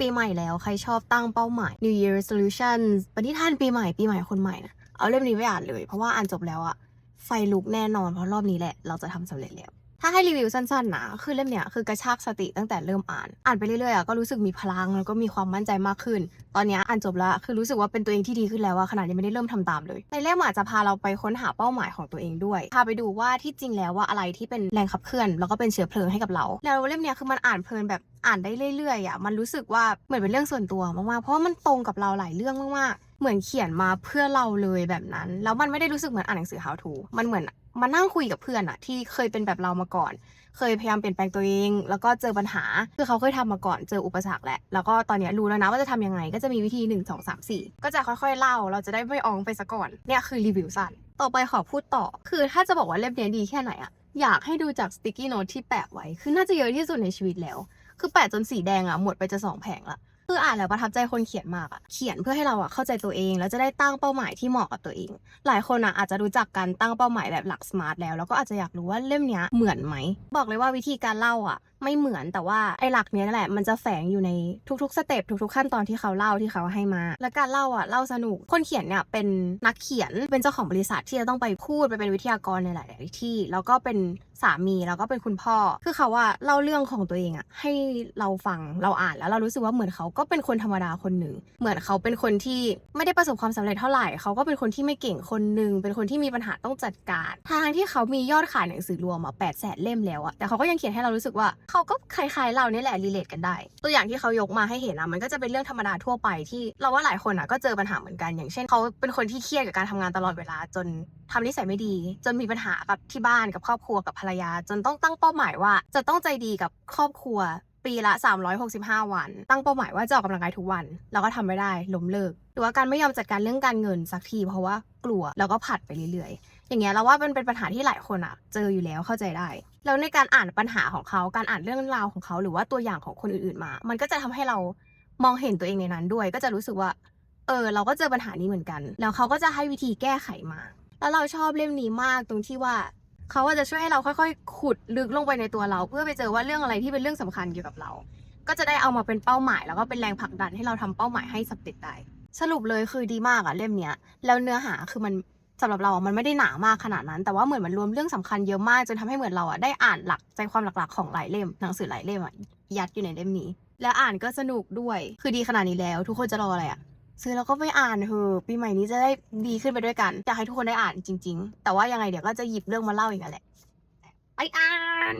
ปีใหม่แล้วใครชอบตั้งเป้าหมาย New Year Resolution ปฏิทินปีใหม่ปีใหม่คนใหม่นะเอาเล่มนี้ไปอ่านเลย เพราะว่าอ่านจบแล้วอะไฟลุกแน่นอนเพราะรอบนี้แหละ เราจะทำสำเร็จแล้ว ถ้าให้รีวิวสั้นๆนะคือเล่มเนี้ยคือกระชากสติตั้งแต่เริ่มอ่าน อ่านไปเรื่อยๆอะก็รู้สึกมีพลังแล้วก็มีความมั่นใจมากขึ้น ตอนนี้อ่านจบแล้วคือรู้สึกว่าเป็นตัวเองที่ดีขึ้นแล้วอะขนาดยังไม่ได้เริ่มทำตามเลยในเล่มอาจจะพาเราไปค้นหาเป้าหมายของตัวเองด้วยพาไปดูว่าที่จริงแล้วว่าอะไรที่เป็นแรงขับเคลื่อน แล้วก็เป็นเชื้อเพลิงให้กับเรา แล้วเล่มเนี้ยคือมันอ่านเพลินแบบอ่านได้เรื่อยๆอะมันรู้สึกว่าเหมือนเป็นเรื่องส่วนตัวมากๆเพราะว่ามันตรงกับเราหลายเรื่องมากๆเหมือนเขียนมาเพื่อเราเลยแบบนั้น แล้วมันไม่ได้รู้สึกเหมือนอ่านหนังสือ how to มันเหมือน มานั่งคุยกับเพื่อนอะที่เคยเป็นแบบเรามาก่อน เคยพยายามเปลี่ยนแปลงตัวเอง แล้วก็เจอปัญหา คือเขาเคยทำมาก่อน เจออุปสรรคแหละ แล้วก็ตอนนี้รู้แล้วนะว่าจะทำยังไง ก็จะมีวิธี 1 2 3 4 ก็จะค่อยๆเล่า เราจะได้ไม่อองไปซะก่อน เนี่ยคือรีวิวสั้น ต่อไปขอพูดต่อ คือถ้าจะบอกว่าเล่มนี้ดีแค่ไหนอะอยากให้ดูจากสติกกี้โน้ตที่แปะไว้ คือน่าจะเยอะที่สุดในชีวิตแล้ว คือแปะจนสีแดงอะหมดไปจะสองแผงละ คืออ่านแล้วประทับใจคนเขียนมากอะเขียนเพื่อให้เราอะเข้าใจตัวเอง แล้วจะได้ตั้งเป้าหมายที่เหมาะกับตัวเอง หลายคนอะอาจจะรู้จักการตั้งเป้าหมายแบบหลักสมาร์ทแล้ว แล้วก็อาจจะอยากรู้ว่าเล่มนี้เหมือนไหม บอกเลยว่าวิธีการเล่าอะ ไม่เหมือนแต่ว่าไอ้หลักเนี้ยแหละมันจะแฝงอยู่ในทุกๆสเต็ปทุกๆขั้นตอนที่เขาเล่าที่เขาให้มา และการเล่าอะเล่าสนุกคนเขียนเนี่ยเป็นนักเขียนเป็นเจ้าของบริษัทที่จะต้องไปพูดไปเป็นวิทยากรในหลาย ๆ ที่ แล้วก็เป็นสามีแล้วก็เป็นคุณพ่อ คือเขาว่าเล่าเรื่องของตัวเองอะให้เราฟังเราอ่านแล้วเรารู้สึกว่าเหมือนเขาก็เป็นคนธรรมดาคนหนึ่ง เหมือนเขาเป็นคนที่ไม่ได้ประสบความสำเร็จเท่าไหร่ เขาก็เป็นคนที่ไม่เก่งคนหนึ่งเป็นคนที่มีปัญหาต้องจัดการ ทางที่เขามียอดขายหนังสือรวมอะแปดแสนเล่มแล้วอะแต่เขาก็ยังเขียนให้เรารู้สึกว่าเขาก็คล้ายๆเราเนี่ยแหละรีเลทกันได้ ตัวอย่างที่เขายกมาให้เห็นอะมันก็จะเป็นเรื่องธรรมดาทั่วไปที่เราว่าหลายคนอะก็เจอปัญหาเหมือนกัน อย่างเช่นเขาเป็นคนที่เครียดกับการทำงานตลอดเวลาจนทำนิสัยไม่ดี จนมีปัญหากับที่บ้านกับครอบครัวกับภรรยา จนต้องตั้งเป้าหมายว่า จะต้องใจดีกับครอบครัวปีละ 365 วัน ตั้งเป้าหมายว่าจะออกกำลังกายทุกวันแล้วก็ทำไม่ได้ล้มเลิก หรือว่าการไม่ยอมจัดการเรื่องการเงินสักทีเพราะว่า กลัว แล้วก็ผัดไปเรื่อยๆ อย่างเงี้ยเราว่ามันเป็นปัญหาที่หลายคนอะเจออยู่แล้วเข้าใจได้ แล้วในการอ่านปัญหาของเขา การอ่านเรื่องราวของเขา หรือว่าตัวอย่างของคนอื่นๆมา มันก็จะทำให้เรามองเห็นตัวเองในนั้นด้วย ก็จะรู้สึกว่า เออ เราก็เจอปัญหานี้เหมือนกัน แล้วเขาก็จะให้วิธีแก้ไขมา แล้วเราชอบเล่มนี้มากตรงที่ว่าเขาก็จะช่วยให้เราค่อยๆ ขุดลึกลงไปในตัวเรา เพื่อไปเจอว่าเรื่องอะไรที่เป็นเรื่องสำคัญเกี่ยวกับเรา ก็จะได้เอามาเป็นเป้าหมาย แล้วก็เป็นแรงผลักดันให้เราทำเป้าหมายให้สำเร็จได้ สรุปเลยคือดีมากอะเล่มเนี้ย แล้วเนื้อหาคือมันสำหรับเราอะมันไม่ได้หนามากขนาดนั้น แต่ว่าเหมือนมันรวมเรื่องสำคัญเยอะมากจนทำให้เหมือนเราอะได้อ่านหลักใจความหลักๆของหลายเล่มหนังสือหลายเล่มอะยัดอยู่ในเล่มนี้ แล้วอ่านก็สนุกด้วย คือดีขนาดนี้แล้ว ทุกคนจะรออะไรอะซื้อแล้วก็ไปอ่านเถอะปีใหม่นี้จะได้ดีขึ้นไปด้วยกันอยากให้ทุกคนได้อ่านจริง ๆ แต่ว่ายังไงเดี๋ยวก็จะหยิบเรื่องมาเล่าอีกแหละไปอ่าน